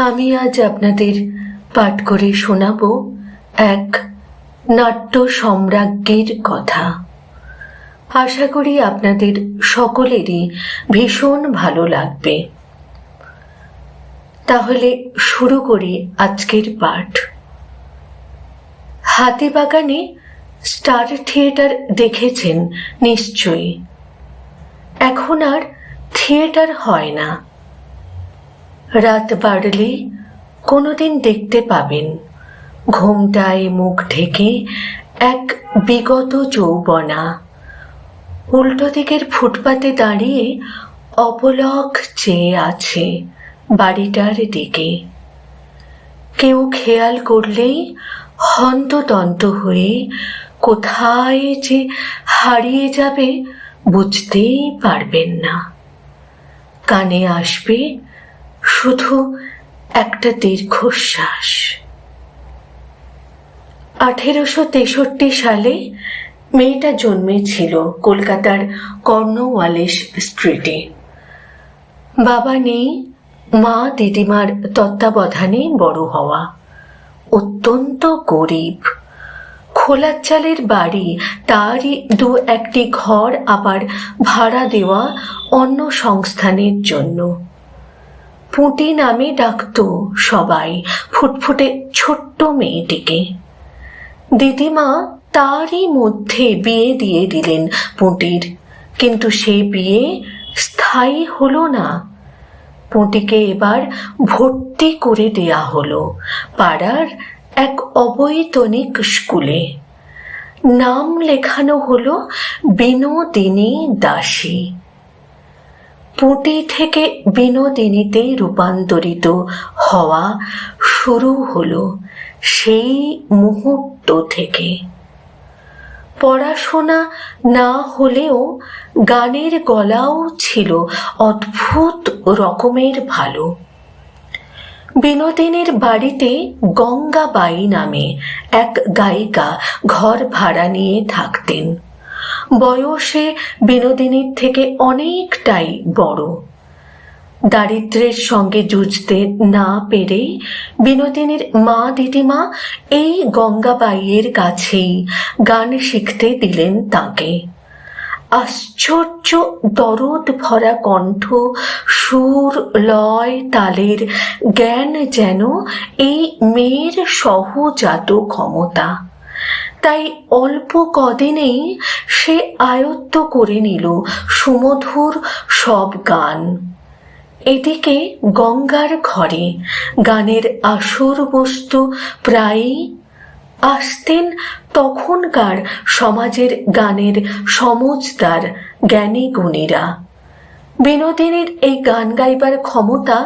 আমি আজ আপনাদের পাঠ করে শোনাব এক নাট্য সম্রাজ্ঞীর কথা। আশা করি আপনাদের সকলেরই ভীষণ ভালো লাগবে। তাহলে শুরু করি আজকের পাঠ। হাতিবাগানে স্টার থিয়েটার দেখেছেন নিশ্চয়ই। এখন আর থিয়েটার হয় না। রাত বাড়লে কোনোদিন দেখতে পাবেন ঘোমটায় মুখ ঢেকে এক বিগত যৌবনা। উল্টো দিকের ফুটপাতে দাঁড়িয়ে অপলক চেয়ে আছে বাড়িটার দিকে। কেউ খেয়াল করলেই হন্তদন্ত হয়ে কোথায় যে হারিয়ে যাবে বুঝতেই পারবেন না। কানে আসবে শুধু একটা দীর্ঘশ্বাস। আঠেরোশো তেষট্টি সালে মেয়েটা জন্মেছিল কলকাতার কর্নওয়ালিস স্ট্রিটে। বাবা নেই, মা দিদিমার তত্ত্বাবধানে বড় হওয়া। অত্যন্ত গরিব। খোলা চালের বাড়ি, তারই দু একটি ঘর আবার ভাড়া দেওয়া অন্য সংস্থানের জন্য। পুঁটি নামে ডাকত সবাই ফুটফুটে ছোট্ট মেয়েটিকে। দিদিমা তারই মধ্যে বিয়ে দিয়ে দিলেন পুঁটির, কিন্তু সেই বিয়ে স্থায়ী হলো না। পুঁটিকে এবার ভর্তি করে দেয়া হলো পাড়ার এক অবৈতনিক স্কুলে। নাম লেখানো হলো বিনোদিনী দাসী। পুঁটি থেকে বিনোদিনীতে রূপান্তরিত হওয়া শুরু হলো সেই মুহূর্ত থেকে। পড়াশোনা না হলেও গানের গলাও ছিল অদ্ভুত রকমের ভালো। বিনোদিনীর বাড়িতে গঙ্গাবাই নামে এক গায়িকা ঘর ভাড়া নিয়ে থাকতেন। বয়সে বিনোদিনীর থেকে অনেকটাই বড়। দারিদ্রের সঙ্গে যুঝতে না পেরে বিনোদিনীর মা দিদিমা এই গঙ্গাবাইয়ের কাছেই গান শিখতে দিলেন তাকে। আশ্চর্য দরদ ভরা কণ্ঠ, সুর, লয়, তালের জ্ঞান যেন এই মেয়ের সহজাত ক্ষমতা। তাই অল্প কদিনেই সে আয়ত্ত করে নিল সুমধুর সব গান। এদিকে গঙ্গার ঘরে গানের আসর বস্তু প্রায়ই আসতেন তখনকার সমাজের গানের সমজদার জ্ঞানী গুণীরা। বিনোদিনীর এই গান গাইবার ক্ষমতা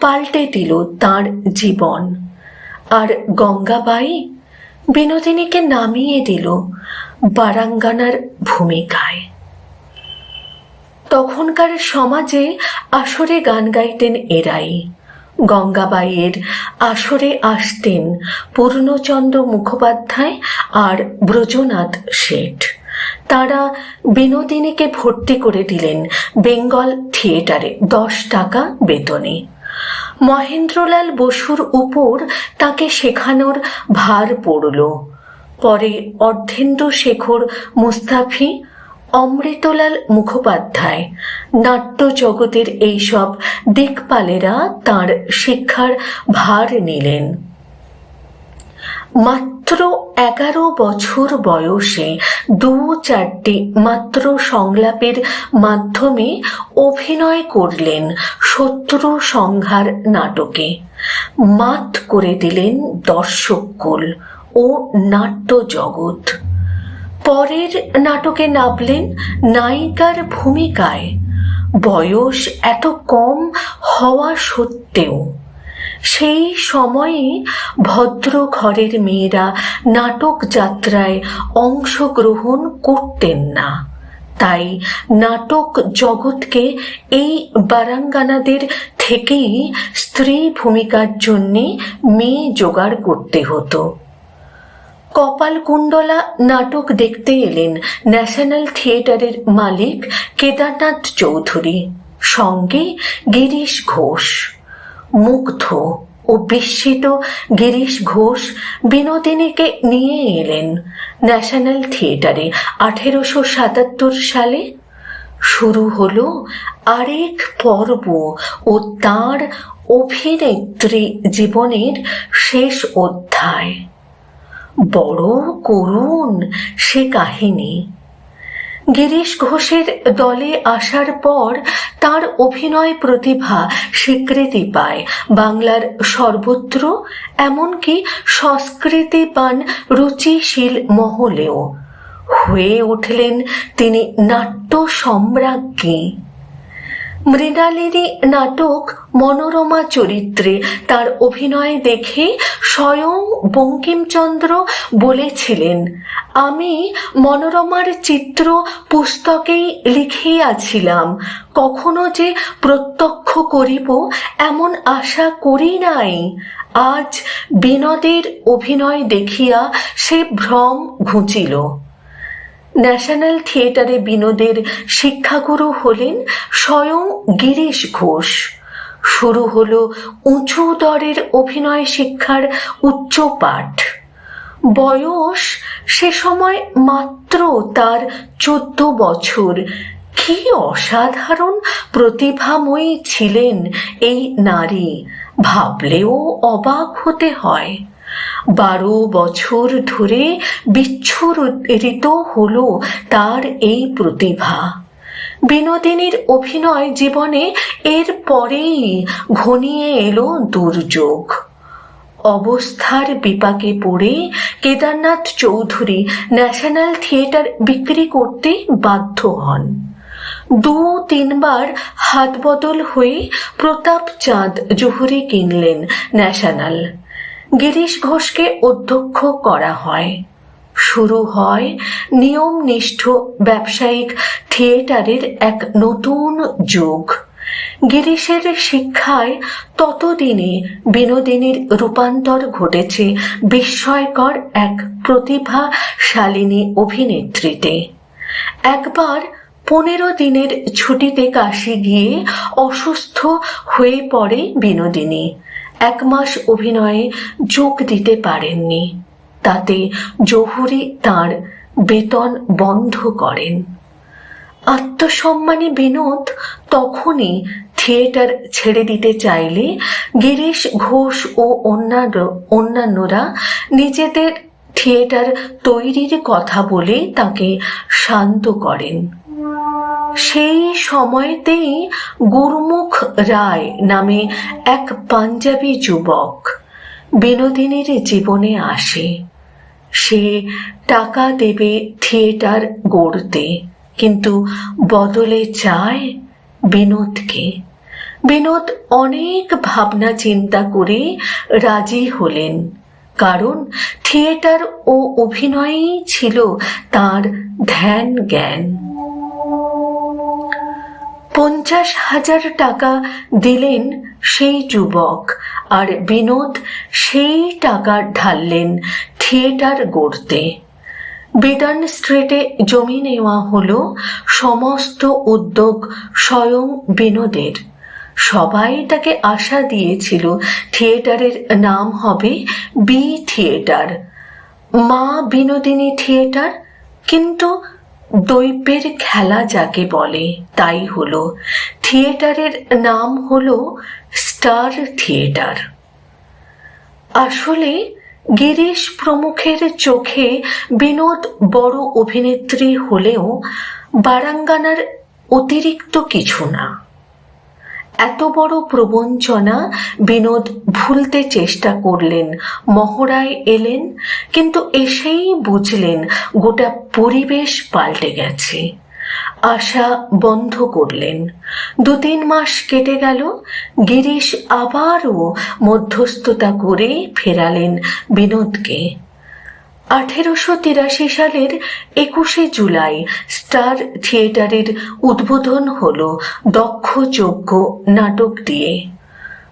পাল্টে দিল তার জীবন। আর গঙ্গাবাই বিনোদিনীকে নামিয়ে দিল বারাঙ্গানার ভূমিকায়। তখনকার সমাজে আসরে গান গাইতেন এরাই। গঙ্গাবাইয়ের আসরে আসতেন পূর্ণচন্দ্র মুখোপাধ্যায় আর ব্রজনাথ শেঠ। তারা বিনোদিনীকে ভর্তি করে দিলেন বেঙ্গল থিয়েটারে দশ টাকা বেতনে। মহেন্দ্রলাল বসুর উপর তাকে শেখানোর ভার পড়ল। পরে অর্ধেন্দ্র শেখর মুস্তাফি, অমৃতলাল মুখোপাধ্যায় নাট্য জগতের এইসব দিকপালেরা তার শিক্ষার ভার নিলেন। মাত্র এগারো বছর বয়সে দু চারটি মাত্র সংলাপের মাধ্যমে অভিনয় করলেন শত্রু সংহার নাটকে। মাত করে দিলেন দর্শককুল ও নাট্য জগৎ। পরের নাটকে নামলেন নায়িকার ভূমিকায়। বয়স এত কম হওয়া সত্ত্বেও সেই সময়ে ভদ্র ঘরের মেয়েরা নাটক যাত্রায় অংশগ্রহণ করতেন না। তাই নাটক জগৎকে এই বারাঙ্গানাদের থেকেই স্ত্রী ভূমিকার জন্যে মেয়ে জোগাড় করতে হতো। কপালকুণ্ডলা নাটক দেখতে এলেন ন্যাশনাল থিয়েটারের মালিক কেদারনাথ চৌধুরী, সঙ্গে গিরিশ ঘোষ। মুগ্ধ ও বিস্মিত গিরিশ ঘোষ বিনোদিনীকে নিয়ে এলেন ন্যাশনাল থিয়েটারে আঠেরোশো সাতাত্তর সালে। শুরু হলো আরেক পর্ব ও তার অভিনেত্রী জীবনের শেষ অধ্যায়। বড় করুণ সে কাহিনী। গিরিশ ঘোষের দলে আসার পর তার অভিনয় প্রতিভা স্বীকৃতি পায়। বাংলার সর্বত্র, এমনকি সংস্কৃতি পান রুচিশীল মহলেও। হয়ে উঠলেন তিনি নাট্য সম্রাজ্ঞী। মৃণালিনী নাটক মনোরমা চরিত্রে তার অভিনয় দেখে স্বয়ং বঙ্কিমচন্দ্র বলেছিলেন, আমি মনোরমার চিত্র পুস্তকেই লিখিয়াছিলাম, কখনো যে প্রত্যক্ষ করিব এমন আশা করি নাই। আজ বিনোদের অভিনয় দেখিয়া সে ভ্রম ঘুচিল। ন্যাশনাল থিয়েটারে বিনোদের শিক্ষাগুরু হলেন স্বয়ং গিরিশ ঘোষ। শুরু হলো উঁচু দরের অভিনয় শিক্ষার উচ্চ পাঠ। বয়স সে সময় মাত্র তার চোদ্দ বছর। কি অসাধারণ প্রতিভাময়ী ছিলেন এই নারী। ভাবলেও অবাক হতে হয়। বারো বছর ধরে বিচ্ছুরিত হল তার এই প্রতিভা। বিনোদিনীর অভিনয় জীবনে এর পরেই ঘনিয়ে এলো দুর্যোগ। অবস্থার বিপাকে পড়ে কেদারনাথ চৌধুরী ন্যাশনাল থিয়েটার বিক্রি করতে বাধ্য হন। দু তিনবার হাত বদল হয়ে প্রতাপ চাঁদ জহুরি কিনলেন ন্যাশনাল। গিরিশ ঘোষকে অধ্যক্ষ করা হয়। শুরু হয় নিয়মনিষ্ঠ ব্যবসায়িক থিয়েটারের এক নতুন যুগ। গিরিশের শিক্ষায় ততদিনে বিনোদিনীর রূপান্তর ঘটেছে বিস্ময়কর এক প্রতিভাশালিনী অভিনেত্রীতে। একবার পনেরো দিনের ছুটিতে কাশি গিয়ে অসুস্থ হয়ে পড়ে বিনোদিনী। এক মাস অভিনয়ে যোগ দিতে পারেননি। তাতে জহুরি তার বেতন বন্ধ করেন। আত্মসম্মানী বিনোদ তখনই থিয়েটার ছেড়ে দিতে চাইলে গিরিশ ঘোষ ও অন্যান্য, অন্যান্যরা নিজেদের থিয়েটার তৈরির কথা বলে তাকে শান্ত করেন। সেই সময়তেই গুরমুখ রায় নামে এক পাঞ্জাবি যুবক বিনোদিনীর জীবনে আসে। সে টাকা দেবে থিয়েটার গড়তে, কিন্তু বদলে চায় বিনোদকে। বিনোদ অনেক ভাবনা চিন্তা করে রাজি হলেন, কারণ থিয়েটার ও অভিনয়ই ছিল তার ধ্যান জ্ঞান। পঞ্চাশ হাজার টাকা দিলেন সেই যুবক, আর বিনোদ সেই টাকা ঢাললেন থিয়েটার গড়তে। বেদান স্ট্রিটে জমি নেওয়া হলো সমস্ত উদ্যোগ স্বয়ং বিনোদের। সবাই তাকে আশা দিয়েছিল থিয়েটারের নাম হবে বি থিয়েটার। মা বিনোদিনী থিয়েটার, কিন্তু দৈবের খেলা যাকে বলে, তাই হলো। থিয়েটারের নাম হল স্টার থিয়েটার। আসলে গিরিশ প্রমুখের চোখে বিনোদ বড় অভিনেত্রী হলেও বারাঙ্গানার অতিরিক্ত কিছু না। এত বড় প্রবঞ্চনা বিনোদ ভুলতে চেষ্টা করলেন। মহড়ায় এলেন, কিন্তু এসেই বুঝলেন গোটা পরিবেশ পাল্টে গেছে। আশা বন্ধ করলেন। দু তিন মাস কেটে গেল, গিরিশ আবারও মধ্যস্থতা করে ফেরালেন বিনোদকে। আঠেরোশো তিরাশি সালের একুশে জুলাই স্টার থিয়েটারের উদ্বোধন হল দক্ষযোগ্য নাটক দিয়ে।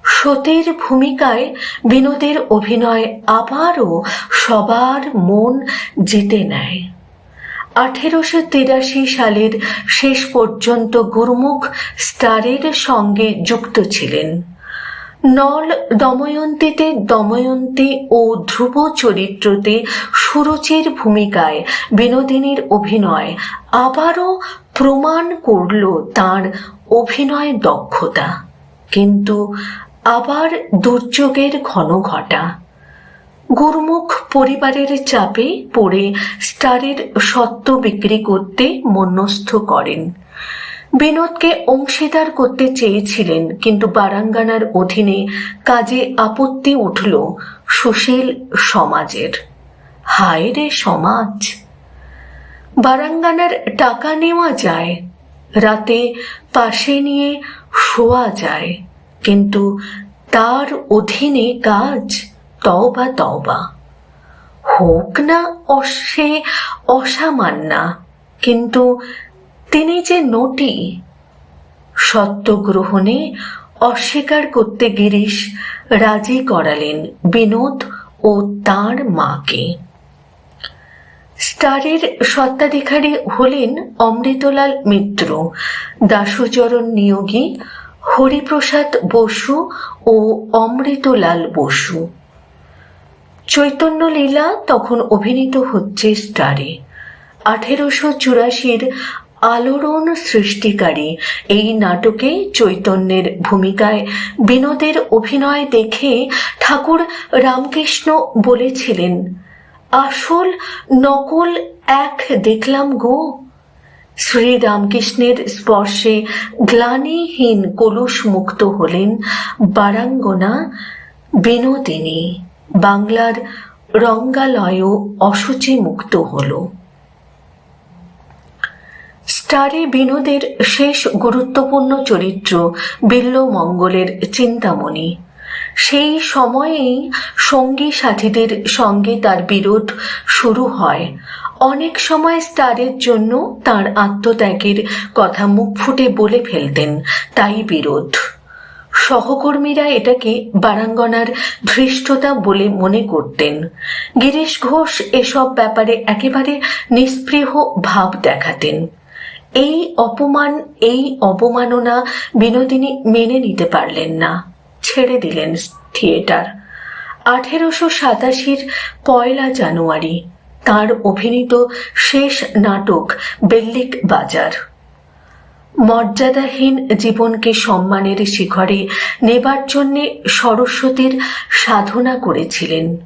সতীর ভূমিকায় বিনোদের অভিনয় আবারও সবার মন জিতে নেয়। আঠেরোশো তিরাশি সালের শেষ পর্যন্ত গুরুমুখ স্টারের সঙ্গে যুক্ত ছিলেন। নল দময়ন্তীতে দময়ন্তী ও ধ্রুব চরিত্রতে সুরুচির ভূমিকায় বিনোদিনীর অভিনয়। আবারও প্রমাণ করল তার অভিনয় দক্ষতা। কিন্তু আবার দুর্যোগের ঘন ঘটা। গুরুমুখ পরিবারের চাপে পড়ে স্টারের সত্ত্ব বিক্রি করতে মনস্থ করেন। বিনোদকে অংশীদার করতে চেয়েছিলেন, কিন্তু বারাঙ্গানার অধীনে কাজে আপত্তি উঠল সুশীল সমাজের। হায় রে সমাজ! বারাঙ্গানার টাকা নেওয়া যায়, রাতে পাশে নিয়ে শোয়া যায়, কিন্তু তার অধীনে কাজ তওবা তওবা। হোক না অসে অসামান্যা কিন্তু তিনি যে নটি সত্যগ্রহণে অস্বীকার করতে গিরিশ রাজি করালেন বিনোদ ও তার মাকে। স্টারের সত্ত্বাধিকারী হলেন অমৃতলাল মিত্র দাসুচরণ নিয়োগী হরিপ্রসাদ বসু ও অমৃতলাল বসু। চৈতন্য লীলা তখন অভিনীত হচ্ছে স্টারে। আঠেরোশো চুরাশির আলোড়ন সৃষ্টিকারী। এই নাটকে চৈতন্যের ভূমিকায় বিনোদের অভিনয় দেখে ঠাকুর রামকৃষ্ণ বলেছিলেন, আসল নকল এক দেখলাম গো। শ্রী রামকৃষ্ণের স্পর্শে গ্লানিহীন কলুষ মুক্ত হলেন বারাঙ্গনা বিনোদিনী। বাংলার রঙ্গালয়ও অসুচি মুক্ত হলো। স্টারে বিনোদের শেষ গুরুত্বপূর্ণ চরিত্র বিল্ল মঙ্গলের চিন্তামণি। সেই সময়েই সঙ্গী সাথীদের সঙ্গে তার বিরোধ শুরু হয়। অনেক সময় স্টারের জন্য তার আত্মত্যাগের কথা মুখ ফুটে বলে ফেলতেন, তাই বিরোধ। সহকর্মীরা এটাকে বারাঙ্গনার ধৃষ্টতা বলে মনে করতেন। গিরিশ ঘোষ এসব ব্যাপারে একেবারে নিস্পৃহ ভাব দেখাতেন। এই অপমান, এই অবমাননা বিনোদিনী মেনে নিতে পারলেন না। ছেড়ে দিলেন থিয়েটার। আঠেরোশো সাতাশির পয়লা জানুয়ারি, তার অভিনীত শেষ নাটক বেল্লিক বাজার। মর্যাদাহীন জীবনকে সম্মানের শিখরে নেবার জন্যে সরস্বতীর সাধনা করেছিলেন।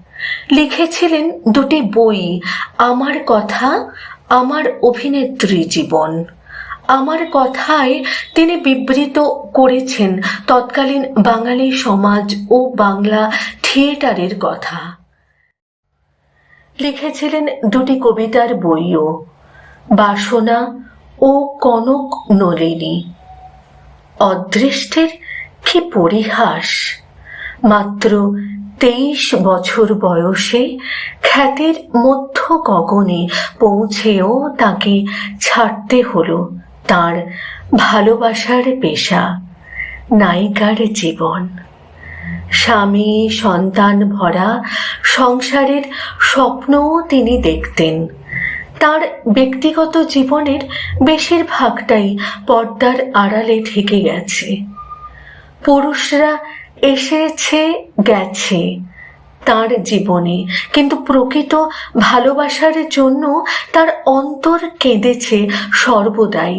লিখেছিলেন দুটি বই, আমার কথা, আমার অভিনেত্রী জীবন। আমার কথায় তিনি বিবৃত করেছেন তৎকালীন বাঙালি সমাজ ও বাংলা থিয়েটারের কথা। লিখেছিলেন দুটি কবিতার বইও, বাসনা ও কনক নলিনী। অদৃষ্টের কি পরিহাস? মাত্র তেইশ বছর বয়সে খ্যাতির মধ্য গগনে পৌঁছেও তাকে ছাড়তে হলো। তার ভালোবাসার পেশা, নায়িকার জীবন। স্বামী, সন্তান ভরা সংসারের স্বপ্নও তিনি দেখতেন। তার ব্যক্তিগত জীবনের বেশিরভাগটাই পর্দার আড়ালে থেকে গেছে। পুরুষরা এসেছে, গেছে। তার জীবনে। কিন্তু প্রকৃত ভালোবাসার জন্য তার অন্তর কেঁদেছে সর্বদাই।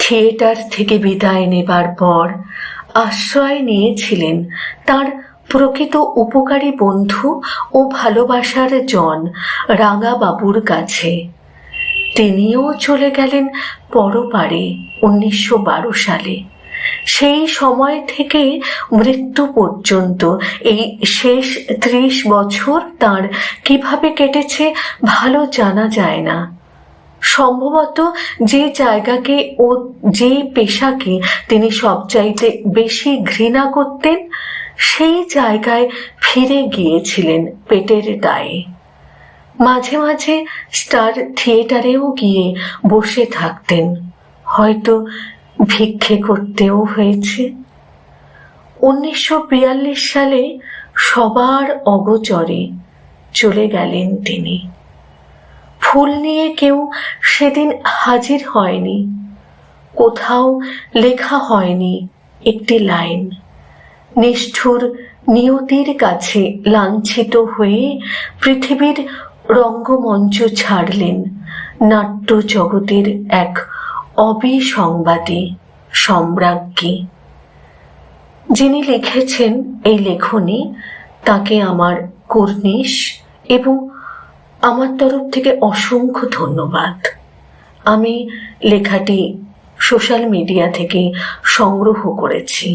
থিয়েটার থেকে বিদায় নেবার পর আশ্রয় নিয়েছিলেন তার প্রকৃত উপকারী বন্ধু ও ভালোবাসার জন রাঙাবাবুর কাছে। তিনিও চলে গেলেন পরপারে উনিশশো বারো সালে। সেই সময় থেকে মৃত্যু পর্যন্ত এই শেষ ত্রিশ বছর তার কীভাবে কেটেছে ভালো জানা যায় না। সম্ভবত যে জায়গাকে ও যে পেশাকে তিনি সবচাইতে বেশি ঘৃণা করতেন, সেই জায়গায় ফিরে গিয়েছিলেন পেটের দায়ে। মাঝে মাঝে স্টার থিয়েটারেও গিয়ে বসে থাকতেন। হয়তো ভিক্ষে করতেও হয়েছে। উনিশশো বিয়াল্লিশ সালে সবার অগোচরে চলে গেলেন তিনি। ফুল নিয়ে কেউ সেদিন হাজির হয়নি। কোথাও লেখা হয়নি একটি লাইন। নিষ্ঠুর নিয়তির কাছে লাঞ্ছিত হয়ে পৃথিবীর রঙ্গমঞ্চ ছাড়লেন নাট্য জগতের এক অবিসংবাদী সম্রাজ্ঞী। যিনি লিখেছেন এই লেখনী, তাকে আমার কর্নিশ এবং আমার তরফ থেকে অসংখ্য ধন্যবাদ। আমি লেখাটি সোশ্যাল মিডিয়া থেকে সংগ্রহ করেছি।